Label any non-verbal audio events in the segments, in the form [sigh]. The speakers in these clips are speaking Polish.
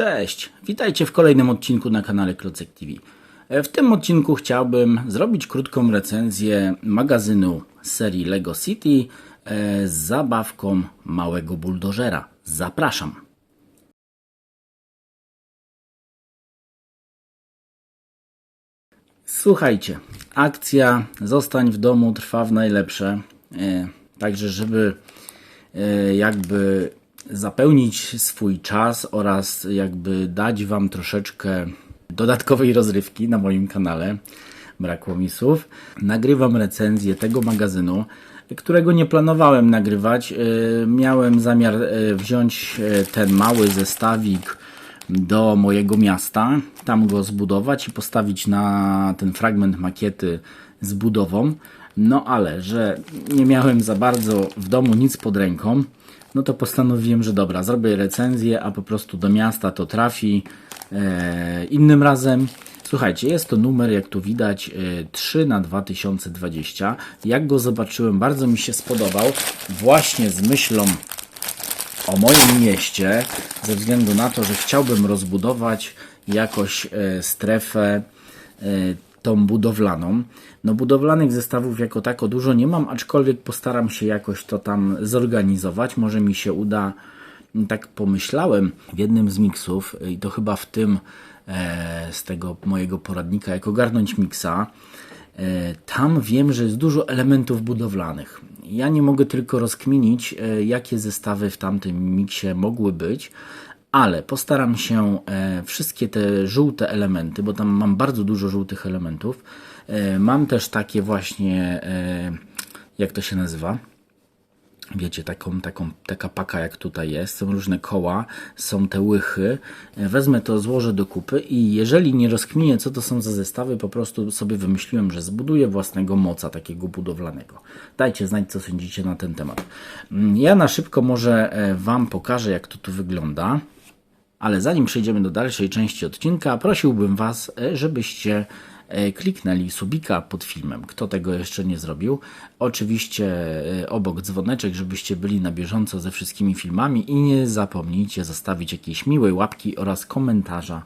Cześć, witajcie w kolejnym odcinku na kanale Klocek TV. E, W tym odcinku chciałbym zrobić krótką recenzję magazynu serii Lego City e, z zabawką małego buldożera. Zapraszam. Słuchajcie, akcja Zostań w domu trwa w najlepsze. E, Także, żeby jakby zapełnić swój czas oraz jakby dać Wam troszeczkę dodatkowej rozrywki na moim kanale, brakło mi słów, nagrywam recenzję tego magazynu, którego nie planowałem nagrywać. E, Miałem zamiar e, wziąć e, ten mały zestawik do mojego miasta, tam go zbudować i postawić na ten fragment makiety z budową. No ale, że nie miałem za bardzo w domu nic pod ręką, no to postanowiłem, że dobra, zrobię recenzję, a po prostu do miasta to trafi e, innym razem. Słuchajcie, jest to numer, jak tu widać, e, 3 na 2020. Jak go zobaczyłem, bardzo mi się spodobał. Właśnie z myślą o moim mieście, ze względu na to, że chciałbym rozbudować jakoś e, strefę e, tą budowlaną. No budowlanych zestawów jako tako dużo nie mam, aczkolwiek postaram się jakoś to tam zorganizować. Może mi się uda, tak pomyślałem w jednym z miksów i to chyba w tym e, z tego mojego poradnika, jak ogarnąć miksa. E, Tam wiem, że jest dużo elementów budowlanych. Ja nie mogę tylko rozkminić, e, jakie zestawy w tamtym miksie mogły być, ale postaram się e, wszystkie te żółte elementy, bo tam mam bardzo dużo żółtych elementów. e, Mam też takie właśnie, e, jak to się nazywa? wiecie, taką, taką, taka paka jak tutaj jest, są różne koła, są te łychy, wezmę to, złożę do kupy i jeżeli nie rozkminię, co to są za zestawy, po prostu sobie wymyśliłem, że zbuduję własnego moca takiego budowlanego. Dajcie znać, co sądzicie na ten temat. Mm, Ja na szybko może Wam pokażę, jak to tu wygląda. Ale zanim przejdziemy do dalszej części odcinka, prosiłbym Was, e, żebyście e, kliknęli subika pod filmem. Kto tego jeszcze nie zrobił? Oczywiście e, obok dzwoneczek, żebyście byli na bieżąco ze wszystkimi filmami i nie zapomnijcie zostawić jakiejś miłej łapki oraz komentarza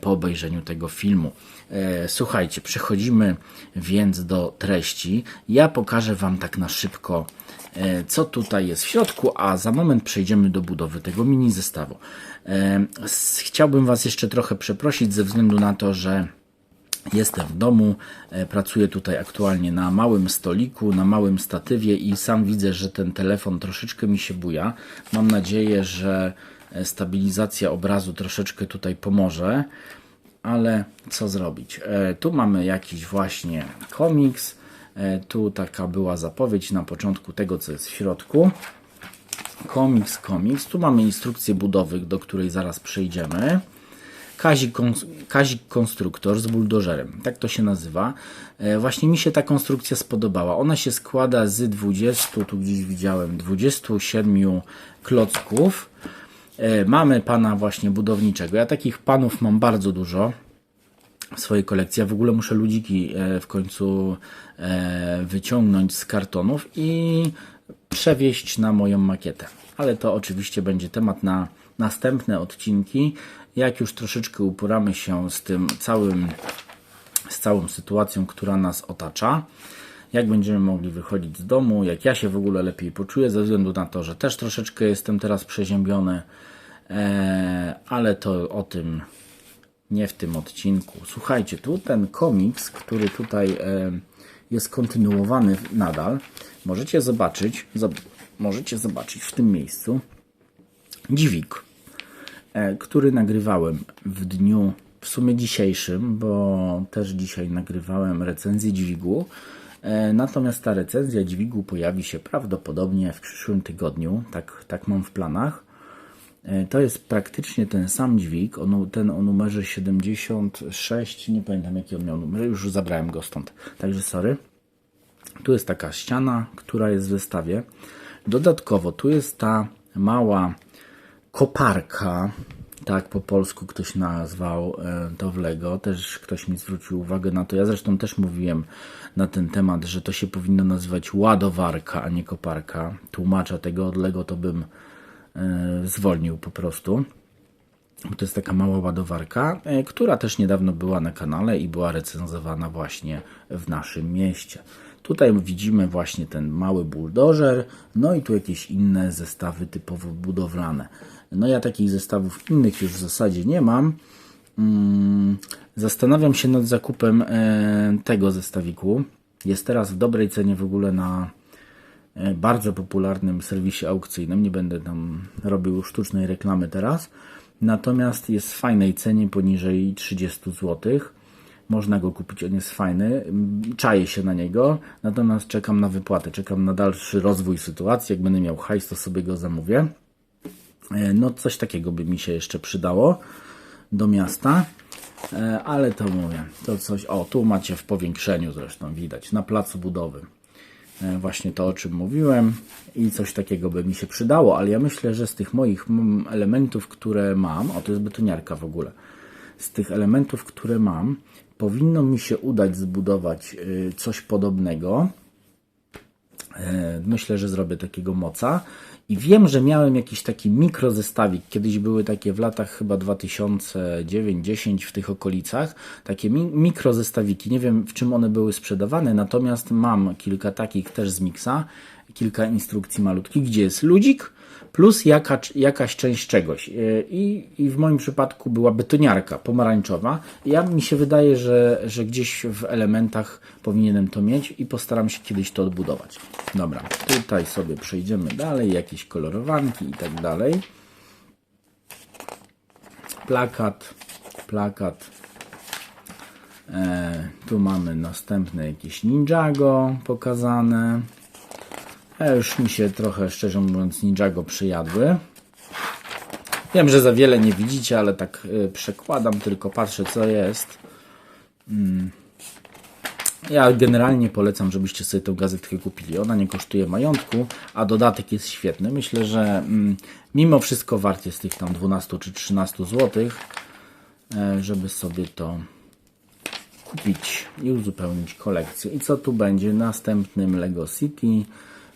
po obejrzeniu tego filmu. Słuchajcie, przechodzimy więc do treści. Ja pokażę Wam tak na szybko, co tutaj jest w środku, a za moment przejdziemy do budowy tego mini zestawu. E, Chciałbym Was jeszcze trochę przeprosić ze względu na to, że Jestem w domu, e, pracuję tutaj aktualnie na małym stoliku, na małym statywie i sam widzę, że ten telefon troszeczkę mi się buja. Mam nadzieję, że e, stabilizacja obrazu troszeczkę tutaj pomoże, ale co zrobić? E, Tu mamy jakiś właśnie komiks, e, tu taka była zapowiedź na początku tego, co jest w środku. Komiks, komiks. Tu mamy instrukcję budowy, do której zaraz przejdziemy. Kazik, Kazik konstruktor z buldożerem. Tak to się nazywa. E, Właśnie mi się ta konstrukcja spodobała. Ona się składa z 20, tu gdzieś widziałem, 27 klocków. E, Mamy pana właśnie budowniczego. Ja takich panów mam bardzo dużo w swojej kolekcji. Ja w ogóle muszę ludziki e, w końcu e, wyciągnąć z kartonów i przewieźć na moją makietę. Ale to oczywiście będzie temat na następne odcinki. Jak już troszeczkę uporamy się z tym całym, z całą sytuacją, która nas otacza, jak będziemy mogli wychodzić z domu, jak ja się w ogóle lepiej poczuję, ze względu na to, że też troszeczkę jestem teraz przeziębiony, e, ale to o tym nie w tym odcinku. Słuchajcie, tu ten komiks, który tutaj e, jest kontynuowany nadal, możecie zobaczyć, zob- możecie zobaczyć w tym miejscu dźwig, e, który nagrywałem w dniu w sumie dzisiejszym, bo też dzisiaj nagrywałem recenzję dźwigu. E, Natomiast ta recenzja dźwigu pojawi się prawdopodobnie w przyszłym tygodniu, tak, tak mam w planach. E, To jest praktycznie ten sam dźwig, on, ten o numerze 76, nie pamiętam jaki on miał numer, już zabrałem go stąd, także sorry. Tu jest taka ściana, która jest w zestawie. Dodatkowo tu jest ta mała koparka, tak po polsku ktoś nazwał e, to w Lego. Też ktoś mi zwrócił uwagę na to. Ja zresztą też mówiłem na ten temat, że to się powinno nazywać ładowarka, a nie koparka. Tłumacza tego od Lego to bym zwolnił po prostu. To jest taka mała ładowarka, e, która też niedawno była na kanale i była recenzowana właśnie w naszym mieście. Tutaj widzimy właśnie ten mały buldożer, no i tu jakieś inne zestawy typowo budowlane. No ja takich zestawów innych już w zasadzie nie mam. Mm, Zastanawiam się nad zakupem e, tego zestawiku. Jest teraz w dobrej cenie w ogóle na e, bardzo popularnym serwisie aukcyjnym. Nie będę tam robił sztucznej reklamy teraz. Natomiast jest w fajnej cenie poniżej 30 zł. Można go kupić, on jest fajny. Czaję się na niego, natomiast czekam na wypłatę, czekam na dalszy rozwój sytuacji. Jak będę miał hajs, to sobie go zamówię. E, No, coś takiego by mi się jeszcze przydało do miasta. E, Ale to mówię, to coś. O, tu macie w powiększeniu zresztą widać, na placu budowy. E, Właśnie to, o czym mówiłem, i coś takiego by mi się przydało, ale ja myślę, że z tych moich elementów, które mam, o to jest betoniarka w ogóle, z tych elementów, które mam, powinno mi się udać zbudować y, coś podobnego. E, Myślę, że zrobię takiego moca. I wiem, że miałem jakiś taki mikrozestawik. Kiedyś były takie w latach chyba 2009-10 w tych okolicach. Takie mi mikrozestawiki. Nie wiem w czym one były sprzedawane, natomiast mam kilka takich też z miksa. Kilka instrukcji malutkich, gdzie jest ludzik plus jaka, jakaś część czegoś. E, I, I w moim przypadku była betoniarka pomarańczowa. Ja mi się wydaje, że, że gdzieś w elementach powinienem to mieć i postaram się kiedyś to odbudować. Dobra, tutaj sobie przejdziemy dalej, jakieś kolorowanki i tak dalej. Plakat, plakat. E, tu mamy następne jakieś Ninjago pokazane. Już mi się trochę, szczerze mówiąc, Ninjago przyjadły. Wiem, że za wiele nie widzicie, ale tak y, przekładam, tylko patrzę co jest. Mm. Ja generalnie polecam, żebyście sobie tę gazetkę kupili. Ona nie kosztuje majątku, a dodatek jest świetny. Myślę, że mm, mimo wszystko wart jest tych tam 12 czy 13 zł, e, żeby sobie to kupić i uzupełnić kolekcję. I co tu będzie? Następnym Lego City.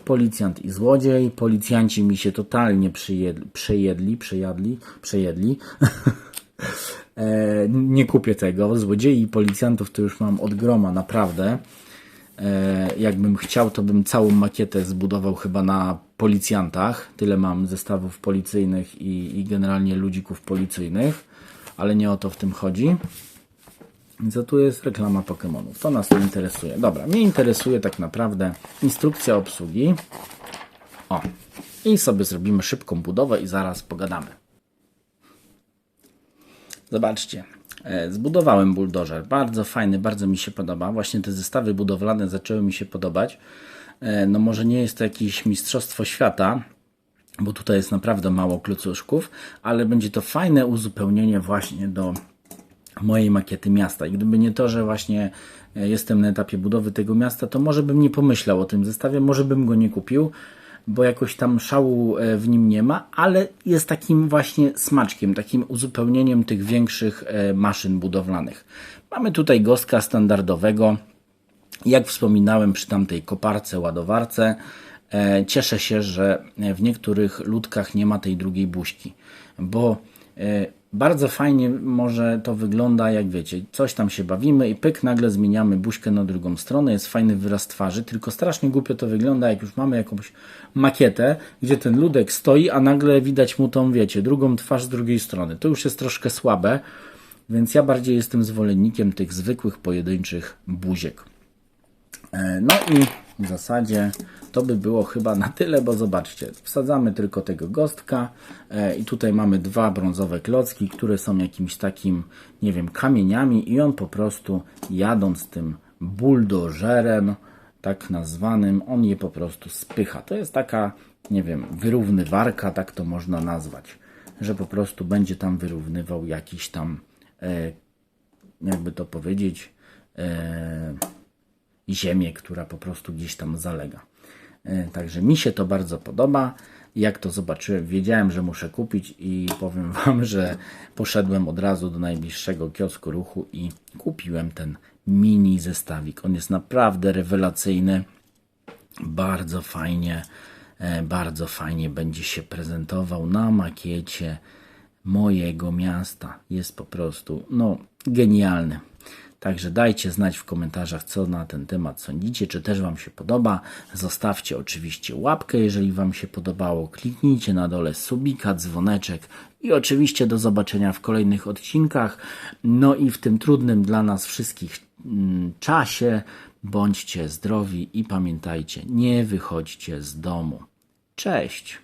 Policjant i złodziej. Policjanci mi się totalnie przyjedli, przejedli, przejadli, przejedli. [laughs] e, nie kupię tego. Złodziei i policjantów to już mam od groma, naprawdę. E, jakbym chciał, to bym całą makietę zbudował chyba na policjantach. Tyle mam zestawów policyjnych i, i generalnie ludzików policyjnych, ale nie o to w tym chodzi. Co tu jest reklama Pokémonów? To nas nie interesuje. Dobra, mnie interesuje tak naprawdę instrukcja obsługi. O, i sobie zrobimy szybką budowę i zaraz pogadamy. Zobaczcie, e, zbudowałem buldożer. Bardzo fajny, bardzo mi się podoba. Właśnie te zestawy budowlane zaczęły mi się podobać. E, No może nie jest to jakieś mistrzostwo świata, bo tutaj jest naprawdę mało klocuszków, ale będzie to fajne uzupełnienie właśnie do mojej makiety miasta. I gdyby nie to, że właśnie e, jestem na etapie budowy tego miasta, to może bym nie pomyślał o tym zestawie, może bym go nie kupił, bo jakoś tam szału e, w nim nie ma, ale jest takim właśnie smaczkiem, takim uzupełnieniem tych większych e, maszyn budowlanych. Mamy tutaj gostka standardowego, jak wspominałem przy tamtej koparce, ładowarce, cieszę się, że w niektórych ludkach nie ma tej drugiej buźki, bo bardzo fajnie może to wygląda, jak wiecie, coś tam się bawimy i pyk, nagle zmieniamy buźkę na drugą stronę, jest fajny wyraz twarzy, tylko strasznie głupio to wygląda, jak już mamy jakąś makietę, gdzie ten ludek stoi, a nagle widać mu tą, wiecie, drugą twarz z drugiej strony. To już jest troszkę słabe, więc ja bardziej jestem zwolennikiem tych zwykłych, pojedynczych buziek. E, No i w zasadzie to by było chyba na tyle, bo zobaczcie, wsadzamy tylko tego gostka e, i tutaj mamy dwa brązowe klocki, które są jakimś takim, nie wiem, kamieniami i on po prostu jadąc tym buldożerem, tak nazwanym, on je po prostu spycha. To jest taka, nie wiem, wyrównywarka, tak to można nazwać, że po prostu będzie tam wyrównywał jakiś tam, e, jakby to powiedzieć, e, ziemię, która po prostu gdzieś tam zalega. E, Także mi się to bardzo podoba. Jak to zobaczyłem, wiedziałem, że muszę kupić i powiem [laughs] Wam, że poszedłem od razu do najbliższego kiosku ruchu i kupiłem ten mini zestawik. On jest naprawdę rewelacyjny. Bardzo fajnie, e, bardzo fajnie będzie się prezentował na makiecie mojego miasta. Jest po prostu, no, genialny. Także dajcie znać w komentarzach, co na ten temat sądzicie, czy też Wam się podoba. Zostawcie oczywiście łapkę, jeżeli Wam się podobało. Kliknijcie na dole subika, dzwoneczek i oczywiście do zobaczenia w kolejnych odcinkach. No i w tym trudnym dla nas wszystkich mm, czasie bądźcie zdrowi i pamiętajcie, nie wychodźcie z domu. Cześć!